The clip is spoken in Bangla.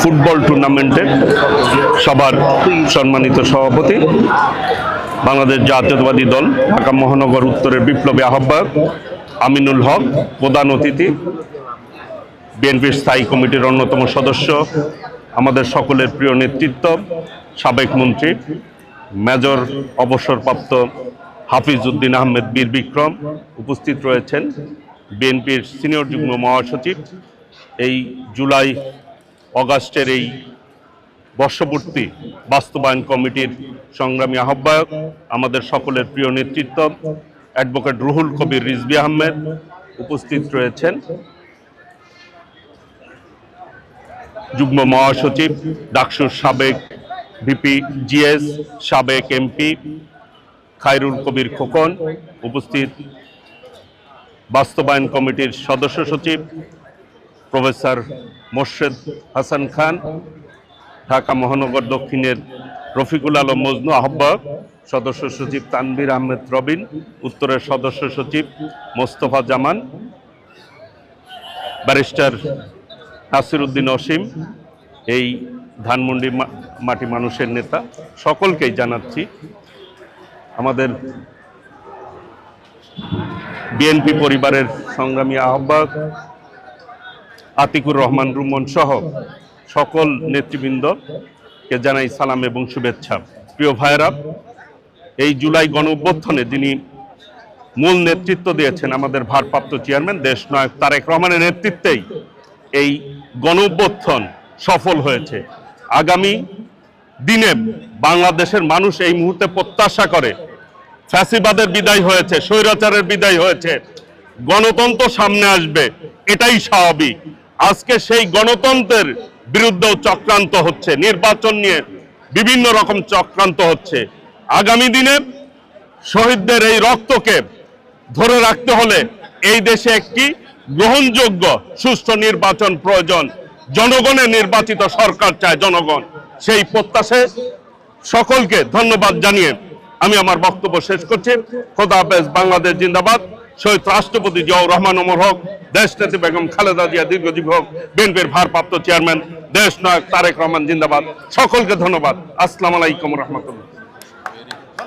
ফুটবল টুর্নামেন্টের সবার সম্মানিত সভাপতি, বাংলাদেশ জাতীয়তাবাদী দল, ঢাকা মহানগর উত্তরের বিপ্লবী আহ্বায়ক আমিনুল হক, প্রধান অতিথি, বিএনপির স্থায়ী কমিটির অন্যতম সদস্য, আমাদের সকলের প্রিয় নেতৃত্ব, সাবেক মন্ত্রী, মেজর অবসরপ্রাপ্ত হাফিজ উদ্দিন আহমেদ বীর বিক্রম উপস্থিত রয়েছেন। বিএনপির সিনিয়র যুগ্ম মহাসচিব, এই জুলাই অগাস্টের এই বর্ষপূর্তি বাস্তবায়ন কমিটির সংগ্রামী আহ্বায়ক, আমাদের সকলের প্রিয় নেতৃত্ব, অ্যাডভোকেট রুহুল কবির রিজবি আহমেদ উপস্থিত রয়েছেন। যুগ্ম মহাসচিব, ডাকসুর সাবেক ভিপি জিএস, সাবেক এমপি খায়রুল কবির খোকন উপস্থিত। বাস্তবায়ন কমিটির সদস্য সচিব প্রফেসর মোর্শেদ হাসান খান, ঢাকা মহানগর দক্ষিণের রফিকুল আলম মজনু আহ্বায়ক, সদস্য সচিব তানভীর আহমেদ রবিন, উত্তরের সদস্য সচিব মোস্তফা জামান, ব্যারিস্টার নাসির উদ্দিন অসীম, এই ধানমন্ডি মাটি মানুষের নেতা, সকলকেই জানাচ্ছি আমাদের বিএনপি পরিবারের সংগ্রামী আহ্বায়ক আতিকুর রহমান, রুমন সহ সকল নেতৃবৃন্দকে জানাই সালাম এবং শুভেচ্ছা। প্রিয় ভাইরা এই জুলাই গণ অভ্যুত্থানে যিনি মূল নেতৃত্ব দিয়েছেন আমাদের ভারপ্রাপ্ত চেয়ারম্যান দেশনায়ক তারেক রহমানের নেতৃত্বেই এই গণ অভ্যুত্থান সফল হয়েছে। আগামী দিনে বাংলাদেশের মানুষ এই মুহূর্তে প্রত্যাশা করে, ফ্যাসিবাদের বিদায় হয়েছে, স্বৈরাচারের বিদায় হয়েছে, গণতন্ত্র সামনে আসবে, এটাই স্বাভাবিক। আজকে সেই গণতন্ত্রের বিরুদ্ধেও চক্রান্ত হচ্ছে। নির্বাচন নিয়ে বিভিন্ন রকম চক্রান্ত হচ্ছে। আগামী দিনে শহীদদের এই রক্তকে ধরে রাখতে হলে এই দেশে একটি গ্রহণযোগ্য, সুষ্ঠু নির্বাচন প্রয়োজন। জনগণের নির্বাচিত সরকার চায় জনগণ। সেই প্রত্যাশায় সকলকে ধন্যবাদ জানিয়ে আমি আমার বক্তব্য শেষ করছি। খোদা বাংলাদেশ জিন্দাবাদ। শহীদ রাষ্ট্রপতি জিয়াউর রহমান ওমর হক। দেশ বেগম খালেদা জিয়া দীর্ঘজীবী হোক, বিএনপির ভারপ্রাপ্ত চেয়ারম্যান, দেশ নায়ক তারেক রহমান জিন্দাবাদ। সকলকে ধন্যবাদ। আসসালামু আলাইকুম রহমতুল্লাহ।